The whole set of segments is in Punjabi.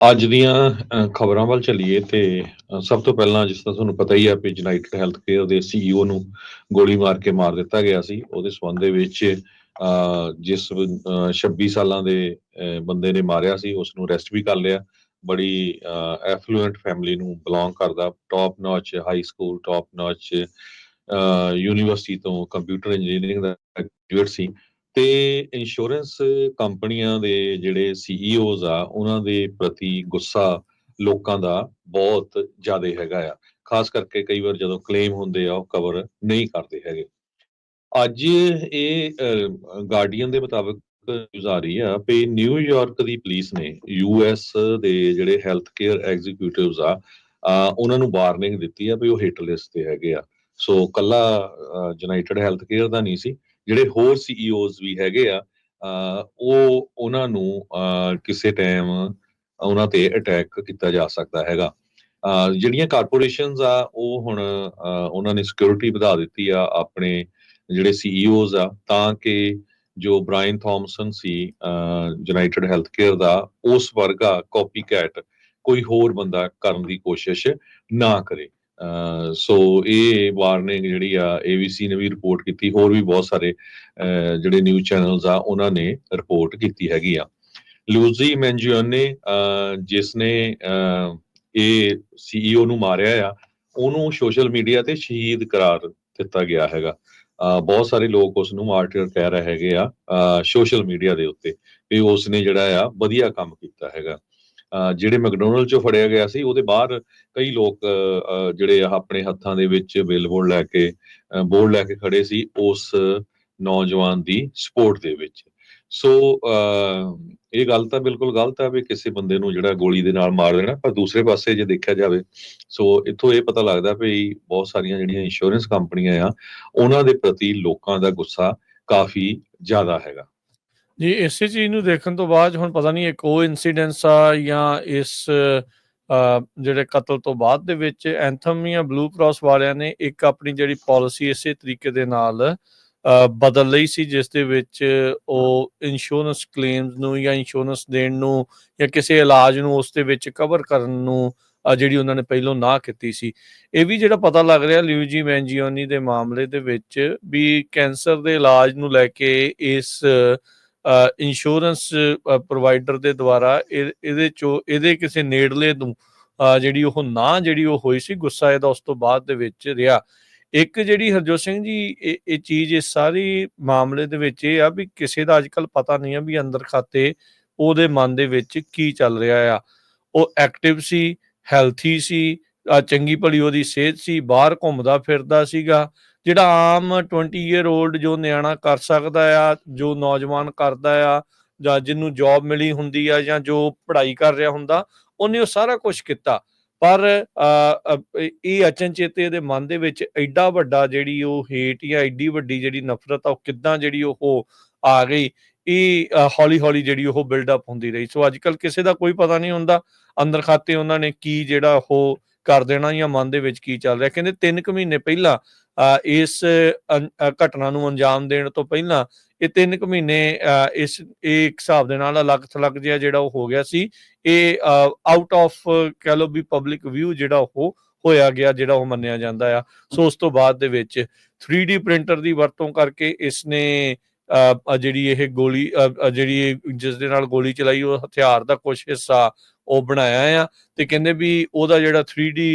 ਅੱਜ ਦੀਆਂ ਖਬਰਾਂ ਵੱਲ ਚੱਲੀਏ ਤੇ ਸਭ ਤੋਂ ਪਹਿਲਾਂ ਜਿਸ ਤਰ੍ਹਾਂ ਤੁਹਾਨੂੰ ਪਤਾ ਹੀ ਹੈ ਕਿ ਯੂਨਾਈਟਿਡ ਹੈਲਥ ਕੇਅਰ ਦੇ ਸੀਈਓ ਨੂੰ ਗੋਲੀ ਮਾਰ ਕੇ ਮਾਰ ਦਿੱਤਾ ਗਿਆ ਸੀ। ਉਹਦੇ ਸਬੰਧ ਦੇ ਵਿੱਚ ਜਿਸ ਅ, 26 ਸਾਲਾਂ ਦੇ ਬੰਦੇ ਨੇ ਮਾਰਿਆ ਸੀ ਉਸ ਨੂੰ ਅਰੈਸਟ ਵੀ ਕਰ ਲਿਆ। ਬੜੀ ਐਫਲੂਐਂਟ ਫੈਮਿਲੀ ਨੂੰ ਬਿਲੋਂਗ ਕਰਦਾ top notch high school top notch university ਤੋਂ ਕੰਪਿਊਟਰ ਇੰਜੀਨੀਅਰਿੰਗ ਦਾ ਗ੍ਰੈਜੂਏਟ ਸੀ। ਤੇ ਇੰਸ਼ੋਰੈਂਸ ਕੰਪਨੀਆਂ ਦੇ ਜਿਹੜੇ ਸੀਈਓਜ਼ ਆ, ਉਹਨਾਂ ਦੇ ਪ੍ਰਤੀ ਗੁੱਸਾ ਲੋਕਾਂ ਦਾ ਬਹੁਤ ਜ਼ਿਆਦਾ ਹੈਗਾ ਆ। ਖਾਸ ਕਰਕੇ ਕਈ ਵਾਰ ਜਦੋਂ ਕਲੇਮ ਹੁੰਦੇ ਆ, ਉਹ ਕਵਰ ਨਹੀਂ ਕਰਦੇ ਹੈਗੇ। ਅੱਜ ਇਹ ਗਾਰਡੀਅਨ ਦੇ ਮੁਤਾਬਕ ਨਿਊਜ਼ ਆ ਰਹੀ ਆ ਕਿ ਨਿਊਯਾਰਕ ਦੀ ਪੁਲਿਸ ਨੇ ਯੂਐਸ ਦੇ ਜਿਹੜੇ ਹੈਲਥ ਕੇਅਰ ਐਗਜ਼ੀਕਿਊਟਿਵਸ ਆ, ਉਹਨਾਂ ਨੂੰ ਵਾਰਨਿੰਗ ਦਿੱਤੀ ਆ ਵੀ ਉਹ ਹਿੱਟ ਲਿਸਟ ਤੇ ਹੈਗੇ ਆ। ਸੋ ਕੱਲਾ ਯੂਨਾਈਟਿਡ ਹੈਲਥ ਕੇਅਰ ਦਾ ਨਹੀਂ ਸੀ। ਜਿਹੜੇ ਹੋਰ ਸੀਈਓਜ਼ ਵੀ ਹੈਗੇ ਆ ਉਹ ਉਹਨਾਂ ਨੂੰ ਕਿਸੇ ਟਾਈਮ ਉਹਨਾਂ ਤੇ ਅਟੈਕ ਕੀਤਾ ਜਾ ਸਕਦਾ ਹੈਗਾ। ਜਿਹੜੀਆਂ ਕਾਰਪੋਰੇਸ਼ਨਸ ਆ, ਉਹ ਹੁਣ ਉਹਨਾਂ ਨੇ ਸਿਕਿਉਰਿਟੀ ਵਧਾ ਦਿੱਤੀ ਆ ਆਪਣੇ ਜਿਹੜੇ ਸੀਈਓਜ਼ ਆ, ਤਾਂ ਕਿ ਜੋ ਬ੍ਰਾਇਨ ਥਾਮਸਨ ਸੀ ਯੂਨਾਈਟਿਡ ਹੈਲਥ ਕੇਅਰ ਦਾ, ਉਸ ਵਰਗਾ ਕਾਪੀ ਕੈਟ ਕੋਈ ਹੋਰ ਬੰਦਾ ਕਰਨ ਦੀ ਕੋਸ਼ਿਸ਼ ਨਾ ਕਰੇ। ਸੋ ਇਹ ਵਾਰਨਿੰਗ ਜਿਹੜੀ ਆ ABC ਨੇ ਵੀ ਰਿਪੋਰਟ ਕੀਤੀ ਹੋਰ ਵੀ ਬਹੁਤ ਸਾਰੇ ਅਹ ਜਿਹੜੇ ਨਿਊਜ਼ ਚੈਨਲਸ ਆ ਉਹਨਾਂ ਨੇ ਰਿਪੋਰਟ ਕੀਤੀ ਹੈਗੀ ਆ। ਲੂਜ਼ੀ ਮੈਂਜੀਓਨੇ ਜਿਸ ਨੇ ਅਹ, ਇਹ ਸੀਈਓ ਨੂੰ ਮਾਰਿਆ ਆ ਉਹਨੂੰ ਸੋਸ਼ਲ ਮੀਡੀਆ ਤੇ ਸ਼ਹੀਦ ਕਰਾਰ ਦਿੱਤਾ ਗਿਆ ਹੈਗਾ। ਅਹ, ਬਹੁਤ ਸਾਰੇ ਲੋਕ ਉਸ ਨੂੰ ਮਾਰਟਰ ਕਹਿ ਰਹੇ ਹੈਗੇ ਆ ਸੋਸ਼ਲ ਮੀਡੀਆ ਦੇ ਉੱਤੇ ਵੀ ਉਸ ਨੇ ਜਿਹੜਾ ਆ ਵਧੀਆ ਕੰਮ ਕੀਤਾ ਹੈਗਾ। ਜਿਹੜੇ ਮੈਕਡੋਨਲਡ ਚੋਂ ਫੜਿਆ ਗਿਆ ਸੀ ਉਹਦੇ ਬਾਹਰ ਕਈ ਲੋਕ ਜਿਹੜੇ ਆਪਣੇ ਹੱਥਾਂ ਦੇ ਵਿੱਚ ਬਿਲਬੋਰਡ ਲੈ ਕੇ ਬੋਰਡ ਲੈ ਕੇ ਖੜੇ ਸੀ ਉਸ ਨੌਜਵਾਨ ਦੀ ਸਪੋਰਟ ਦੇ ਵਿੱਚ। ਸੋ ਅਹ, ਇਹ ਗੱਲ ਤਾਂ ਬਿਲਕੁਲ ਗਲਤ ਹੈ ਵੀ ਕਿਸੇ ਬੰਦੇ ਨੂੰ ਜਿਹੜਾ ਗੋਲੀ ਦੇ ਨਾਲ ਮਾਰ ਦੇਣਾ ਪਰ ਦੂਸਰੇ ਪਾਸੇ ਜੇ ਦੇਖਿਆ ਜਾਵੇ ਸੋ ਇੱਥੋਂ ਇਹ ਪਤਾ ਲੱਗਦਾ ਵੀ ਬਹੁਤ ਸਾਰੀਆਂ ਜਿਹੜੀਆਂ ਇੰਸ਼ੋਰੈਂਸ ਕੰਪਨੀਆਂ ਆ ਉਹਨਾਂ ਦੇ ਪ੍ਰਤੀ ਲੋਕਾਂ ਦਾ ਗੁੱਸਾ ਕਾਫੀ ਜ਼ਿਆਦਾ ਹੈਗਾ। ਜੀ, ਇਸੇ ਚੀਜ਼ ਨੂੰ ਦੇਖਣ ਤੋਂ ਬਾਅਦ ਹੁਣ ਪਤਾ ਨਹੀਂ ਇਹ ਕੋ ਇਨਸੀਡੈਂਸ ਆ ਜਾਂ ਇਸ ਜਿਹੜੇ ਕਤਲ ਤੋਂ ਬਾਅਦ ਦੇ ਵਿੱਚ ਐਂਥਮ ਜਾਂ ਬਲੂ ਕਰਾਸ ਵਾਲਿਆਂ ਨੇ ਇੱਕ ਆਪਣੀ ਜਿਹੜੀ ਪਾਲਿਸੀ ਇਸੇ ਤਰੀਕੇ ਦੇ ਨਾਲ ਬਦਲ ਲਈ ਸੀ, ਜਿਸ ਦੇ ਵਿੱਚ ਉਹ ਇੰਸ਼ੋਰੈਂਸ ਕਲੇਮਸ ਨੂੰ ਜਾਂ ਇੰਸ਼ੋਰੈਂਸ ਦੇਣ ਨੂੰ ਜਾਂ ਕਿਸੇ ਇਲਾਜ ਨੂੰ ਉਸ ਦੇ ਵਿੱਚ ਕਵਰ ਕਰਨ ਨੂੰ ਜਿਹੜੀ ਉਹਨਾਂ ਨੇ ਪਹਿਲਾਂ ਨਾ ਕੀਤੀ ਸੀ। ਇਹ ਵੀ ਜਿਹੜਾ ਪਤਾ ਲੱਗ ਰਿਹਾ ਲਿਊਜੀ ਮੈਂਜੀਓਨੀ ਦੇ ਮਾਮਲੇ ਦੇ ਵਿੱਚ ਵੀ ਕੈਂਸਰ ਦੇ ਇਲਾਜ ਨੂੰ ਲੈ ਕੇ ਇਸ ਇੰਸ਼ੋਰੈਂਸ ਪ੍ਰੋਵਾਈਡਰ ਦੇ ਦੁਆਰਾ ਇਹ- ਇਹਦੇ ਚੋਂ, ਇਹਦੇ ਕਿਸੇ ਨੇੜਲੇ ਨੂੰ ਜਿਹੜੀ ਉਹ ਨਾ ਜਿਹੜੀ ਉਹ ਹੋਈ ਸੀ, ਗੁੱਸਾ ਇਹਦਾ ਉਸ ਤੋਂ ਬਾਅਦ ਦੇ ਵਿੱਚ ਰਿਹਾ। ਇੱਕ ਜਿਹੜੀ ਹਰਜੋਤ ਸਿੰਘ ਜੀ, ਇਹ ਇਹ ਚੀਜ਼ ਇਸ ਸਾਰੀ ਮਾਮਲੇ ਦੇ ਵਿੱਚ ਇਹ ਆ ਵੀ ਕਿਸੇ ਦਾ ਅੱਜਕੱਲ ਪਤਾ ਨਹੀਂ ਆ ਵੀ ਅੰਦਰ ਖਾਤੇ ਉਹਦੇ ਮਨ ਦੇ ਵਿੱਚ ਕੀ ਚੱਲ ਰਿਹਾ ਆ। ਉਹ ਐਕਟਿਵ ਸੀ ਹੈਲਥੀ ਸੀ ਚੰਗੀ ਭਲੀ ਉਹਦੀ ਸਿਹਤ ਸੀ, ਬਾਹਰ ਘੁੰਮਦਾ ਫਿਰਦਾ ਸੀਗਾ। ਜਿਹੜਾ ਆਮ 20 ਈਅਰ 올ਡ ਜੋ ਨਿਆਣਾ ਕਰ ਸਕਦਾ ਆ, ਜੋ ਨੌਜਵਾਨ ਕਰਦਾ ਆ ਜਾਂ ਜਿਹਨੂੰ ਜੌਬ ਮਿਲੀ ਹੁੰਦੀ ਆ ਜਾਂ ਜੋ ਪੜ੍ਹਾਈ ਕਰ ਰਿਹਾ ਹੁੰਦਾ, ਉਹਨੇ ਉਹ ਸਾਰਾ ਕੁਝ ਕੀਤਾ। ਪਰ ਇਹ- ਅਚਨਚੇਤੇ ਦੇ ਮਨ ਦੇ ਵਿੱਚ ਐਡਾ ਵੱਡਾ ਜਿਹੜੀ ਉਹ ਹੇਟ ਜਾਂ ਐਡੀ ਵੱਡੀ ਜਿਹੜੀ ਨਫ਼ਰਤ ਆ, ਉਹ ਕਿੱਦਾਂ ਜਿਹੜੀ ਉਹ ਆ ਗਈ, ਇਹ ਹੌਲੀ ਹੌਲੀ ਜਿਹੜੀ ਉਹ ਬਿਲਡ ਅਪ ਹੁੰਦੀ ਰਹੀ। ਸੋ ਅੱਜ ਕੱਲ ਕਿਸੇ ਦਾ ਕੋਈ ਪਤਾ ਨਹੀਂ ਹੁੰਦਾ, ਅੰਦਰ ਖਾਤੇ ਉਹਨਾਂ ਨੇ ਕੀ ਜਿਹੜਾ ਉਹ ਕਰ ਦੇਣਾ ਜਾਂ ਮਨ ਦੇ ਵਿੱਚ ਕੀ ਚੱਲ ਰਿਹਾ। ਕਹਿੰਦੇ 3 ਕੁ ਮਹੀਨੇ ਪਹਿਲਾਂ ਇਸ ਘਟਨਾ ਨੂੰ ਅੰਜਾਮ ਦੇਣ ਤੋਂ ਪਹਿਲਾਂ ਇਹ 3 ਕੁ ਮਹੀਨੇ ਇਸ ਇਹ ਇੱਕ ਹਿਸਾਬ ਦੇ ਨਾਲ ਅਲੱਗ ਥਲੱਗ ਜਿਹਾ ਜਿਹੜਾ ਉਹ ਹੋ ਗਿਆ ਸੀ। ਇਹ ਆਊਟ ਆਫ ਕਹ ਲੋ ਵੀ ਪਬਲਿਕ ਵਿਊ ਜਿਹੜਾ ਉਹ ਹੋਇਆ ਗਿਆ ਜਿਹੜਾ ਉਹ ਮੰਨਿਆ ਜਾਂਦਾ ਆ। ਸੋ ਉਸ ਤੋਂ ਬਾਅਦ ਦੇ ਵਿੱਚ 3D ਪ੍ਰਿੰਟਰ ਦੀ ਵਰਤੋਂ ਕਰਕੇ ਇਸ ਨੇ ਜਿਹੜੀ ਇਹ ਗੋਲੀ ਅ, ਜਿਹੜੀ ਇਹ ਜਿਸ ਦੇ ਨਾਲ ਗੋਲੀ ਚਲਾਈ ਉਹ ਹਥਿਆਰ ਦਾ ਕੁਝ ਹਿੱਸਾ ਉਹ ਬਣਾਇਆ ਆ ਤੇ ਕਹਿੰਦੇ ਵੀ ਉਹਦਾ ਜਿਹੜਾ 3D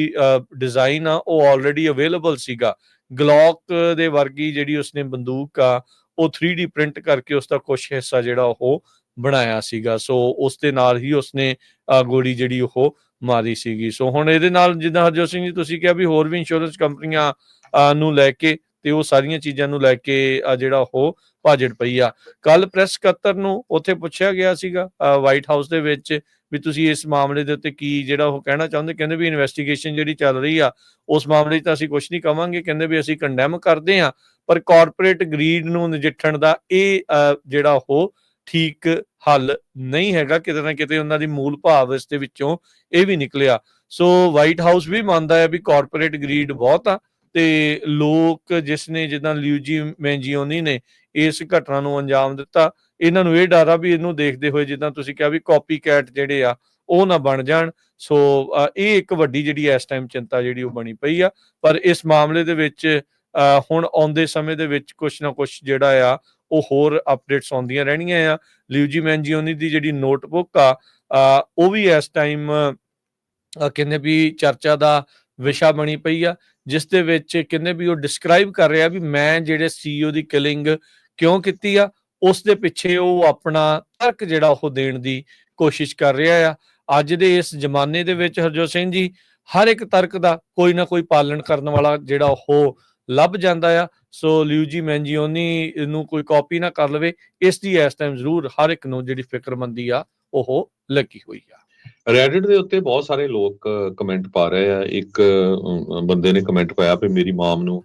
ਡਿਜ਼ਾਈਨ ਆ ਉਹ ਆਲਰੇਡੀ ਅਵੇਲੇਬਲ ਸੀਗਾ। ਗਲੌਕ ਦੇ ਵਰਗੀ ਜਿਹੜੀ ਉਸਨੇ ਬੰਦੂਕ ਆ ਉਹ 3D ਪ੍ਰਿੰਟ ਕਰਕੇ ਉਸ ਦਾ ਕੁਝ ਹਿੱਸਾ ਜਿਹੜਾ ਉਹ ਬਣਾਇਆ ਸੀਗਾ। ਸੋ ਉਸ ਦੇ ਨਾਲ ਹੀ ਉਸਨੇ ਗੋਲੀ ਜਿਹੜੀ ਉਹ ਮਾਰੀ ਸੀਗੀ। ਸੋ ਹੁਣ ਇਹਦੇ ਨਾਲ ਜਿੱਦਾਂ ਹਰਜੋਤ ਸਿੰਘ ਜੀ ਤੁਸੀਂ ਕਿਹਾ ਵੀ ਹੋਰ ਵੀ ਇੰਸ਼ੋਰੈਂਸ ਕੰਪਨੀਆਂ ਅ, ਨੂੰ ਲੈ ਕੇ ਤੇ ਉਹ ਸਾਰੀਆਂ ਚੀਜ਼ਾਂ ਨੂੰ ਲੈ ਕੇ ਅ, ਜਿਹੜਾ ਉਹ ਭਾਜੜ ਪਈ ਆ। ਕੱਲ ਪ੍ਰੈਸ ਸਕੱਤਰ ਨੂੰ ਉੱਥੇ ਪੁੱਛਿਆ ਗਿਆ ਸੀਗਾ ਵਾਈਟ ਹਾਊਸ ਦੇ ਵਿੱਚ ਵੀ ਤੁਸੀਂ ਇਸ ਮਾਮਲੇ ਦੇ ਉੱਤੇ ਕੀ ਜਿਹੜਾ ਉਹ ਕਹਿਣਾ ਚਾਹੁੰਦੇ, ਕਹਿੰਦੇ ਵੀ ਇਨਵੈਸਟੀਗੇਸ਼ਨ ਜਿਹੜੀ ਚੱਲ ਰਹੀ ਆ, ਉਸ ਮਾਮਲੇ 'ਚ ਤਾਂ ਅਸੀਂ ਕੁਝ ਨਹੀਂ ਕਵਾਂਗੇ, ਕਹਿੰਦੇ ਵੀ ਅਸੀਂ ਕੰਡੈਮ ਕਰਦੇ ਆ ਪਰ ਕਾਰਪੋਰੇਟ ਗਰੀਡ ਨੂੰ ਨਜਿੱਠਣ ਦਾ ਇਹ ਜਿਹੜਾ ਉਹ ਠੀਕ ਹੱਲ ਨਹੀਂ ਹੈਗਾ, ਕਿਤੇ ਨਾ ਕਿਤੇ ਉਹਨਾਂ ਦੀ ਮੂਲ ਭਾਵ ਇਸ ਦੇ ਵਿੱਚੋਂ ਇਹ ਵੀ ਨਿਕਲਿਆ। ਸੋ ਵਾਈਟ ਹਾਊਸ ਵੀ ਮੰਨਦਾ ਹੈ ਵੀ ਕਾਰਪੋਰੇਟ ਗਰੀਡ ਬਹੁਤ ਆ, ਤੇ ਲੋਕ ਜਿਸ ਨੇ ਜਿੱਦਾਂ ਲਿਊਜੀ ਮੈਂਜੀਓਨੀ ਨੇ ਇਸ ਘਟਨਾ ਨੂੰ ਅੰਜਾਮ ਦਿੱਤਾ ਇਹਨਾਂ ਨੂੰ ਇਹ ਡਰ ਆ ਵੀ ਇਹਨੂੰ ਦੇਖਦੇ ਹੋਏ ਜਿੱਦਾਂ ਤੁਸੀਂ ਕਿਹਾ ਵੀ ਕਾਪੀ ਕੈਟ ਜਿਹੜੇ ਆ, ਉਹ ਨਾ ਬਣ ਜਾਣ। ਸੋ ਇਹ ਇੱਕ ਵੱਡੀ ਜਿਹੜੀ ਇਸ ਟਾਈਮ ਚਿੰਤਾ ਜਿਹੜੀ ਉਹ ਬਣੀ ਪਈ ਆ। ਪਰ ਇਸ ਮਾਮਲੇ ਦੇ ਵਿੱਚ ਹੁਣ ਆਉਂਦੇ ਸਮੇਂ ਦੇ ਵਿੱਚ ਕੁਝ ਨਾ ਕੁਝ ਜਿਹੜਾ ਆ, ਉਹ ਹੋਰ ਅਪਡੇਟਸ ਆਉਂਦੀਆਂ ਰਹਿਣੀਆਂ ਆ। ਲਿਊਜੀ ਮੈਂਜੀਓਨੀ ਦੀ ਜਿਹੜੀ ਨੋਟਬੁੱਕ ਆ ਉਹ ਵੀ ਇਸ ਟਾਈਮ ਕਹਿੰਦੇ ਵੀ ਚਰਚਾ ਦਾ ਵਿਸ਼ਾ ਬਣੀ ਪਈ ਆ, ਜਿਸ ਦੇ ਵਿੱਚ ਕਹਿੰਦੇ ਵੀ ਉਹ ਡਿਸਕ੍ਰਾਈਬ ਕਰ ਰਿਹਾ ਵੀ ਮੈਂ ਜਿਹੜੇ ਸੀਈਓ ਦੀ ਕਿਲਿੰਗ ਕਿਉਂ ਕੀਤੀ ਆ ਉਸ ਦੇ ਪਿੱਛੇ ਉਹ ਆਪਣਾ ਤਰਕ ਜਿਹੜਾ ਉਹ ਦੇਣ ਦੀ ਕੋਸ਼ਿਸ਼ ਕਰ ਰਿਹਾ ਆ। ਅੱਜ ਦੇ ਇਸ ਜ਼ਮਾਨੇ ਦੇ ਵਿੱਚ ਹਰਜੋਤ ਸਿੰਘ ਜੀ, ਹਰ ਇੱਕ ਤਰਕ ਦਾ ਕੋਈ ਨਾ ਕੋਈ ਪਾਲਣ ਕਰਨ ਵਾਲਾ ਜਿਹੜਾ ਉਹ ਲੱਭ ਜਾਂਦਾ ਆ। ਸੋ ਲਿਊਜੀ ਮੈਂਜੀਓਨੀ ਨੂੰ ਕੋਈ ਕਾਪੀ ਨਾ ਕਰ ਲਵੇ, ਇਸ ਦੀ ਇਸ ਟਾਈਮ ਜ਼ਰੂਰ ਹਰ ਇੱਕ ਨੂੰ ਜਿਹੜੀ ਫਿਕਰਮੰਦੀ ਆ, ਉਹ ਲੱਗੀ ਹੋਈ ਆ। ਰੈਡਿਟ ਦੇ ਉੱਤੇ ਬਹੁਤ ਸਾਰੇ ਲੋਕ ਕਮੈਂਟ ਪਾ ਰਹੇ ਆ। ਇੱਕ ਬੰਦੇ ਨੇ ਕਮੈਂਟ ਪਾਇਆ ਵੀ ਮੇਰੀ ਮਾਮ ਨੂੰ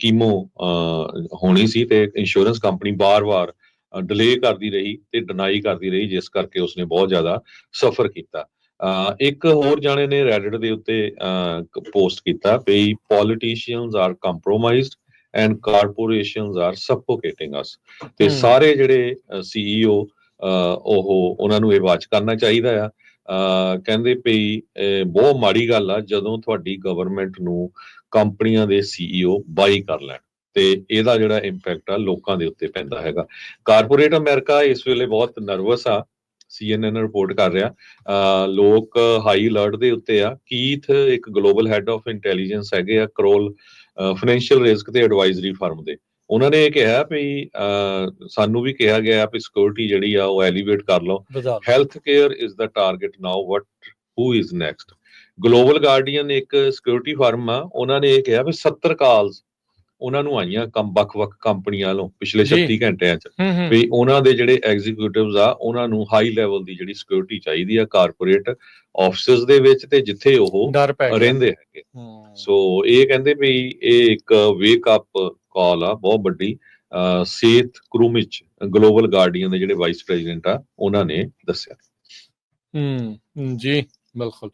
ਕੀਮੋ ਹੋਣੀ ਸੀ ਤੇ ਇੰਸ਼ੋਰੈਂਸ ਕੰਪਨੀ ਬਾਰ-ਬਾਰ ਡਿਲੇ ਕਰਦੀ ਰਹੀ ਤੇ ਡਿਨਾਈ ਕਰਦੀ ਰਹੀ ਜਿਸ ਕਰਕੇ ਉਸਨੇ ਬਹੁਤ ਜ਼ਿਆਦਾ ਸਫਰ ਕੀਤਾ। ਇੱਕ ਹੋਰ ਜਾਣੇ ਨੇ ਰੈਡਿਟ ਦੇ ਉੱਤੇ ਪੋਸਟ ਕੀਤਾ ਵੀ politicians are compromised and corporations are suffocating us ਤੇ। ਸਾਰੇ ਜਿਹੜੇ ਸੀਈਓ ਉਹ ਉਹਨਾਂ ਨੂੰ ਇਹ ਵਾਚ ਕਰਨਾ ਚਾਹੀਦਾ ਆ। ਕਹਿੰਦੇ ਪਈ ਬਹੁਤ ਮਾੜੀ ਗੱਲ ਆ, ਜਦੋਂ ਤੁਹਾਡੀ ਗਵਰਨਮੈਂਟ ਨੂੰ ਕੰਪਨੀਆਂ ਦੇ ਸੀਈਓ ਬਾਈ ਕਰ ਲੈਣ ਤੇ ਇਹਦਾ ਜਿਹੜਾ ਇੰਪੈਕਟ ਆ ਲੋਕਾਂ ਦੇ ਉੱਤੇ ਪੈਂਦਾ ਹੈਗਾ। ਕਾਰਪੋਰੇਟ ਅਮਰੀਕਾ ਇਸ ਵੇਲੇ ਬਹੁਤ ਨਰਵਸ ਆ CNN ਰਿਪੋਰਟ ਕਰ ਰਿਹਾ। ਅਹ ਲੋਕ ਹਾਈ ਅਲਰਟ ਦੇ ਉੱਤੇ ਆ। ਕੀਥ ਇੱਕ ਗਲੋਬਲ ਹੈਡ ਆਫ ਇੰਟੈਲੀਜੈਂਸ ਹੈਗੇ ਆ ਕਰੋਲ ਫਾਈਨੈਂਸ਼ੀਅਲ ਰਿਸਕ ਤੇ ਐਡਵਾਈਜ਼ਰੀ ਫਰਮ ਦੇ। ਉਹਨਾਂ ਨੇ ਇਹ ਕਿਹਾ ਵੀ ਸਾਨੂੰ ਵੀ ਕਿਹਾ ਗਿਆ ਵੀ ਸਿਕਿਉਰਿਟੀ ਜਿਹੜੀ ਆ ਉਹ ਐਲੀਵੇਟ ਕਰ ਲਓ। Health care is the target now what who is next global guardian ਇੱਕ ਸਿਕਿਉਰਿਟੀ ਫਰਮ ਆ ਉਹਨਾਂ ਨੇ ਇਹ ਕਿਹਾ ਵੀ 70 ਕਾਲਸ ਉਹਨਾਂ ਨੂੰ ਆਈਆਂ ਕੰਮ ਵੱਖ-ਵੱਖ ਕੰਪਨੀਆਂ ਵੱਲੋਂ ਪਿਛਲੇ ਜੀ। 36 ਘੰਟਿਆਂ 'ਚ। ਵੀ ਉਹਨਾਂ ਦੇ ਜਿਹੜੇ ਐਗਜ਼ੀਕਿਊਟਿਵਸ ਆ ਉਹਨਾਂ ਨੂੰ ਹਾਈ ਲੈਵਲ ਦੀ ਜਿਹੜੀ ਸਿਕਿਉਰਿਟੀ ਚਾਹੀਦੀ ਆ ਕਾਰਪੋਰੇਟ ਆਫਿਸਸ ਦੇ ਵਿੱਚ ਤੇ ਜਿੱਥੇ ਉਹ ਰਹਿੰਦੇ ਹੈਗੇ। ਸੋ ਇਹ ਕਹਿੰਦੇ ਵੀ ਇਹ ਇੱਕ ਵੇਕ ਅਪ ਕਾਲ ਆ ਬਹੁਤ ਵੱਡੀ ਅਹ ਸੇਤ ਕਰੂਮਿਚ ਗਲੋਬਲ ਗਾਰਡੀਅਨ ਦੇ ਜਿਹੜੇ ਵਾਈਸ ਪ੍ਰੈਜ਼ੀਡੈਂਟ ਆ ਉਹਨਾਂ ਨੇ ਦੱਸਿਆ। ਹੂੰ ਹੂੰ, ਜੀ ਬਿਲਕੁਲ।